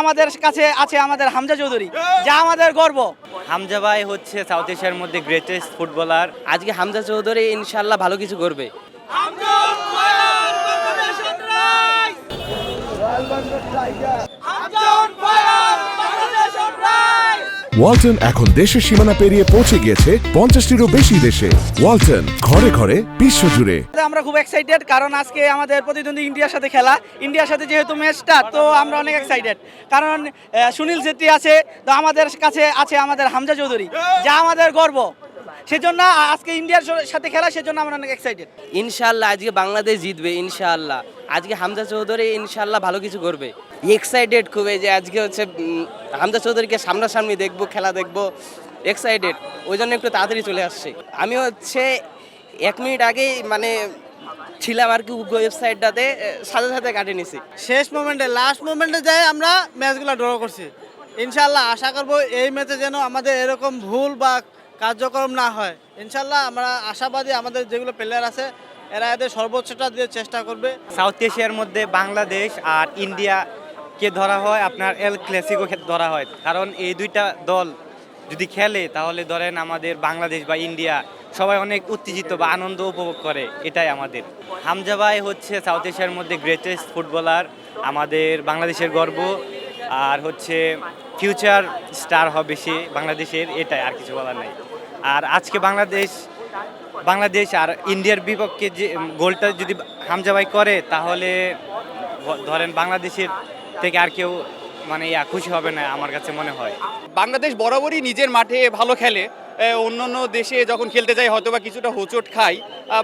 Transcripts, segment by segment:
আমাদের কাছে আছে আমাদের হামজা চৌধুরী যা আমাদের গর্ব। হামজা ভাই হচ্ছে সাউথ এশিয়ার মধ্যে গ্রেটেস্ট ফুটবলার আজকে হামজা চৌধুরী ইনশাল্লাহ ভালো কিছু করবে। ওয়ালটন এখন দেশের সীমানা পেরিয়ে পৌঁছে গিয়েছে পঞ্চাশটিরও বেশি দেশে। ওয়ালটন, ঘরে ঘরে, বিশ্ব জুড়ে। আমরা খুব এক্সাইটেড কারণ আজকে আমাদের প্রতিদ্বন্দ্বী ইন্ডিয়ার সাথে খেলা। ইন্ডিয়ার সাথে যেহেতু ম্যাচটা, তো আমরা অনেক এক্সাইটেড কারণ সুনীল ছেত্রী আছে, তো আমাদের কাছে আছে আমাদের হামজা চৌধুরী, যা আমাদের গর্ব। সেজন্য আজকে ইন্ডিয়ার সাথে খেলা সেজন্য আমরা অনেক এক্সাইটেড ইনশাল্লাহ আজকে বাংলাদেশ জিতবে ইনশাআল্লাহ। আজকে হামজা চৌধুরী ইনশাল্লাহ ভালো কিছু করবে। এক্সাইটেড খুবই যে আজকে হচ্ছে হামজা চৌধুরীকে সামনাসামনি দেখব খেলা দেখব। এক্সাইটেড ওই জন্য একটু তাড়াতাড়ি চলে আসছে। আমি হচ্ছে এক মিনিট আগেই মানে ছিলাম আর কি ওয়েবসাইটটাতে সাথে সাথে কাটিয়ে নিছি। শেষ মোমেন্টে লাস্ট মোমেন্টে যাই আমরা ম্যাচগুলো ড্র করছি। ইনশাল্লাহ আশা করব এই ম্যাচে যেন আমাদের এরকম ভুল বা কার্যক্রম না হয়। ইনশাল্লাহ আমরা আশাবাদী আমাদের যেগুলো প্লেয়ার আছে, এরা এদের সর্বোচ্চটা দিয়ে চেষ্টা করবে। সাউথ এশিয়ার মধ্যে বাংলাদেশ আর ইন্ডিয়াকে ধরা হয়? আপনার এল ক্লাসিকো ধরা হয়। কারণ এই দুইটা দল যদি খেলে, তাহলে ধরেন আমাদের বাংলাদেশ বা ইন্ডিয়া সবাই অনেক উত্তেজিত বা আনন্দ উপভোগ করে। এটাই আমাদের। হামজা ভাই হচ্ছে সাউথ এশিয়ার মধ্যে গ্রেটেস্ট ফুটবলার আমাদের বাংলাদেশের গর্ব। আর হচ্ছে ফিউচার স্টার হবে সে বাংলাদেশের, এটাই আর কিছু বলার নাই। আর আজকে বাংলাদেশ বাংলাদেশ আর ইন্ডিয়ার বিপক্ষে যে গোলটা যদি হামজা ভাই করে, তাহলে ধরেন বাংলাদেশের থেকে আর কেউ মানে ইয়া, খুশি হবে না আমার কাছে মনে হয়। বাংলাদেশ বরাবরই নিজের মাঠে ভালো খেলে। অন্য অন্য দেশে যখন খেলতে যায়, হয়তোবা কিছুটা হোঁচট খাই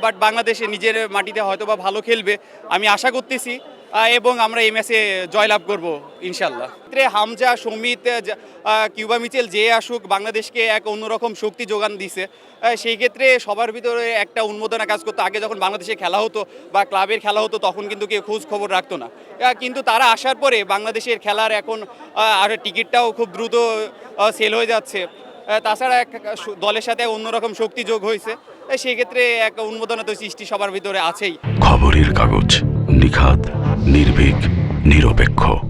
বাট বাংলাদেশে নিজের মাটিতে হয়তো বা ভালো খেলবে। আমি আশা করতেছি এবং আমরা এই ম্যাচে জয়লাভ করব ইনশাল্লাহ হামজা সমিত কিউবা মিচেল যে আসুক বাংলাদেশকে এক অন্যরকম শক্তি যোগান দিছে। সেই ক্ষেত্রে সবার ভিতরে একটা উন্মোদনা কাজ করতো। আগে যখন বাংলাদেশে খেলা হতো বা ক্লাবের খেলা হতো তখন কিন্তু কেউ খোঁজ খবর রাখতো না। কিন্তু তারা আসার পরে বাংলাদেশের খেলার এখন আর টিকিটটাও খুব দ্রুত সেল হয়ে যাচ্ছে। তাছাড়া এক দলের সাথে অন্যরকম শক্তি যোগ হয়েছে। আহ, সেই ক্ষেত্রে এক উন্মোদনা তো সৃষ্টি সবার ভিতরে আছেই। খবরের কাগজ। নিখাত নির্ভীক নিরপেক্ষ।